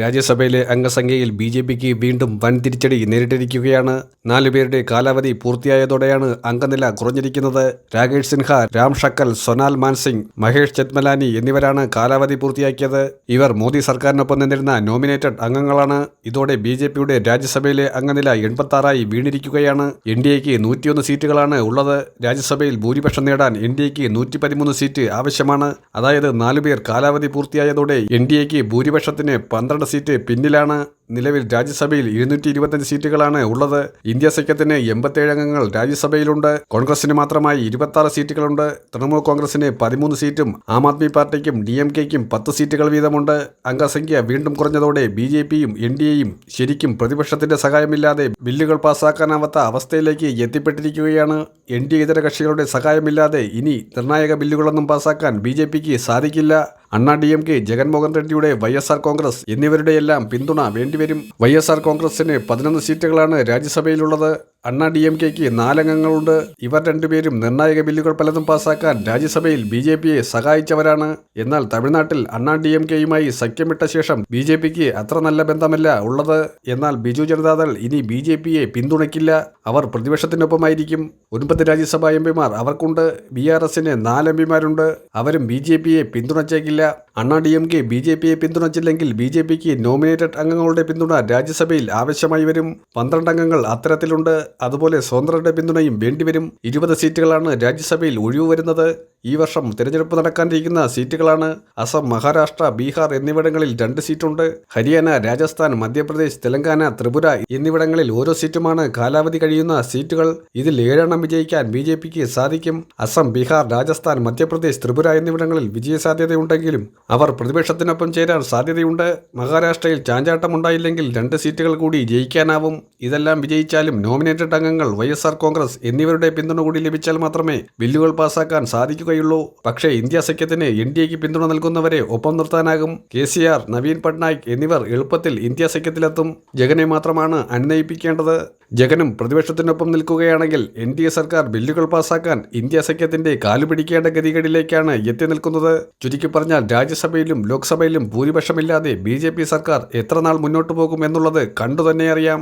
രാജ്യസഭയിലെ അംഗസംഖ്യയിൽ B J പിക്ക് വീണ്ടും വൻ തിരിച്ചടി നേരിട്ടിരിക്കുകയാണ് നാലുപേരുടെ കാലാവധി പൂർത്തിയായതോടെയാണ് അംഗനില കുറഞ്ഞിരിക്കുന്നത്. രാകേഷ് സിൻഹ രാം ഷക്കൽ സൊനാൽ മാൻസിംഗ് മഹേഷ് ചെത്മലാനി എന്നിവരാണ് കാലാവധി പൂർത്തിയാക്കിയത്. ഇവർ മോദി സർക്കാരിനൊപ്പം നിന്നിരുന്ന നോമിനേറ്റഡ് അംഗങ്ങളാണ്. ഇതോടെ ബി ജെ പിയുടെ രാജ്യസഭയിലെ അംഗനില എൺപത്തി ആറായി വീണിരിക്കുകയാണ്. എൻ ഡി എക്ക് നൂറ്റിയൊന്ന് സീറ്റുകളാണ് ഉള്ളത്. രാജ്യസഭയിൽ ഭൂരിപക്ഷം നേടാൻ എൻ ഡി എക്ക് നൂറ്റി പതിമൂന്ന് സീറ്റ് ആവശ്യമാണ്. അതായത് നാലുപേർ കാലാവധി പൂർത്തിയായതോടെ എൻ ഡി എക്ക് ഭൂരിപക്ഷത്തിന് പന്ത്രണ്ട് സീറ്റ് പിന്നിലാണ് നിലവിൽ രാജ്യസഭയിൽ ഇരുന്നൂറ്റി ഇരുപത്തഞ്ച് സീറ്റുകളാണ് ഉള്ളത്. ഇന്ത്യ സഖ്യത്തിന് എൺപത്തേഴ് അംഗങ്ങൾ രാജ്യസഭയിലുണ്ട്. കോൺഗ്രസിന് മാത്രമായി ഇരുപത്തി സീറ്റുകളുണ്ട്. തൃണമൂൽ കോൺഗ്രസിന് പതിമൂന്ന് സീറ്റും ആം ആദ്മി പാർട്ടിക്കും ഡി എം കെക്കും പത്ത് സീറ്റുകൾ വീതമുണ്ട്. അംഗസംഖ്യ വീണ്ടും കുറഞ്ഞതോടെ ബി ജെ പിയും എൻ ഡി എയും ശരിക്കും പ്രതിപക്ഷത്തിന്റെ സഹായമില്ലാതെ ബില്ലുകൾ പാസ്സാക്കാനാവാത്ത അവസ്ഥയിലേക്ക് എത്തിപ്പെട്ടിരിക്കുകയാണ്. എൻ ഡി ഇതര കക്ഷികളുടെ സഹായമില്ലാതെ ഇനി നിർണായക ബില്ലുകളൊന്നും പാസ്സാക്കാൻ ബി ജെ പിക്ക് സാധിക്കില്ല. Anna D M K Jaganmohan റെഡ്ഡിയുടെ Y S R Congress എന്നിവരുടെയെല്ലാം പിന്തുണ വേണ്ടിവരും. വൈ എസ് ആർ കോൺഗ്രസിന് പതിനൊന്ന് സീറ്റുകളാണ് രാജ്യസഭയിലുള്ളത്. അണ്ണാ ഡി എം കെക്ക് നാലംഗങ്ങളുണ്ട്. ഇവർ രണ്ടുപേരും നിർണായക ബില്ലുകൾ പലതും പാസാക്കാൻ രാജ്യസഭയിൽ ബി ജെ പിയെ സഹായിച്ചവരാണ്. എന്നാൽ തമിഴ്നാട്ടിൽ അണ്ണാ ഡി എം കെയുമായി സഖ്യമിട്ട ശേഷം ബി ജെ പിക്ക് അത്ര നല്ല ബന്ധമല്ല ഉള്ളത്. എന്നാൽ ബിജു ജനതാദൾ ഇനി ബി ജെ പിയെ പിന്തുണയ്ക്കില്ല. അവർ പ്രതിപക്ഷത്തിനൊപ്പമായിരിക്കും. ഒൻപത് രാജ്യസഭാ എം പിമാർ അവർക്കുണ്ട്. ബി ആർ എസിന് നാല് എം പിമാരുണ്ട്. അവരും ബി ജെ പിയെ പിന്തുണച്ചേക്കില്ല. Anna D M K B J പിയെ പിന്തുണച്ചില്ലെങ്കിൽ ബി ജെ പിക്ക് നോമിനേറ്റഡ് അംഗങ്ങളുടെ പിന്തുണ രാജ്യസഭയിൽ ആവശ്യമായി വരും. പന്ത്രണ്ട് അംഗങ്ങൾ അത്തരത്തിലുണ്ട്. അതുപോലെ സ്വതന്ത്രരുടെ പിന്തുണയും വേണ്ടിവരും. ഇരുപത് സീറ്റുകളാണ് രാജ്യസഭയിൽ ഒഴിവ് വരുന്നത് ഈ വർഷം തിരഞ്ഞെടുപ്പ് നടക്കാനിരിക്കുന്ന സീറ്റുകളാണ് അസം മഹാരാഷ്ട്ര ബീഹാർ എന്നിവിടങ്ങളിൽ രണ്ട് സീറ്റുണ്ട്. ഹരിയാന രാജസ്ഥാൻ മധ്യപ്രദേശ് തെലങ്കാന ത്രിപുര എന്നിവിടങ്ങളിൽ ഓരോ സീറ്റുമാണ് കാലാവധി കഴിയുന്ന സീറ്റുകൾ. ഇതിൽ ഏഴെണ്ണം വിജയിക്കാൻ ബി ജെ പിക്ക് സാധിക്കും. അസം ബീഹാർ രാജസ്ഥാൻ മധ്യപ്രദേശ് ത്രിപുര എന്നിവിടങ്ങളിൽ വിജയസാധ്യതയുണ്ടെങ്കിലും അവർ പ്രതിപക്ഷത്തിനൊപ്പം ചേരാൻ സാധ്യതയുണ്ട്. മഹാരാഷ്ട്രയിൽ ചാഞ്ചാട്ടമുണ്ടായില്ലെങ്കിൽ രണ്ട് സീറ്റുകൾ കൂടി ജയിക്കാനാവും. ഇതെല്ലാം വിജയിച്ചാലും നോമിനേറ്റഡ് അംഗങ്ങൾ വൈ കോൺഗ്രസ് എന്നിവരുടെ പിന്തുണ കൂടി ലഭിച്ചാൽ മാത്രമേ ബില്ലുകൾ പാസാക്കാൻ സാധിക്കുകയുള്ളൂ പക്ഷേ ഇന്ത്യ സഖ്യത്തിന് എൻഡിഎക്ക് പിന്തുണ നൽകുന്നവരെ ഒപ്പം നിർത്താനാകും. K C R Naveen Patnaik എന്നിവർ എളുപ്പത്തിൽ ഇന്ത്യ സഖ്യത്തിലെത്തും. ജഗനെ മാത്രമാണ് അനുനയിപ്പിക്കേണ്ടത് ജഗനും പ്രതിപക്ഷത്തിനൊപ്പം നിൽക്കുകയാണെങ്കിൽ എൻ ഡി എ സർക്കാർ ബില്ലുകൾ പാസാക്കാൻ ഇന്ത്യ സഖ്യത്തിന്റെ കാലുപിടിക്കേണ്ട ഗതികളിലേക്കാണ് എത്തി നിൽക്കുന്നത്. ചുരുക്കി പറഞ്ഞാൽ രാജ്യസഭയിലും ലോക്സഭയിലും ഭൂരിപക്ഷമില്ലാതെ ബി സർക്കാർ എത്ര നാൾ മുന്നോട്ടു പോകും എന്നുള്ളത് കണ്ടുതന്നെ അറിയാം.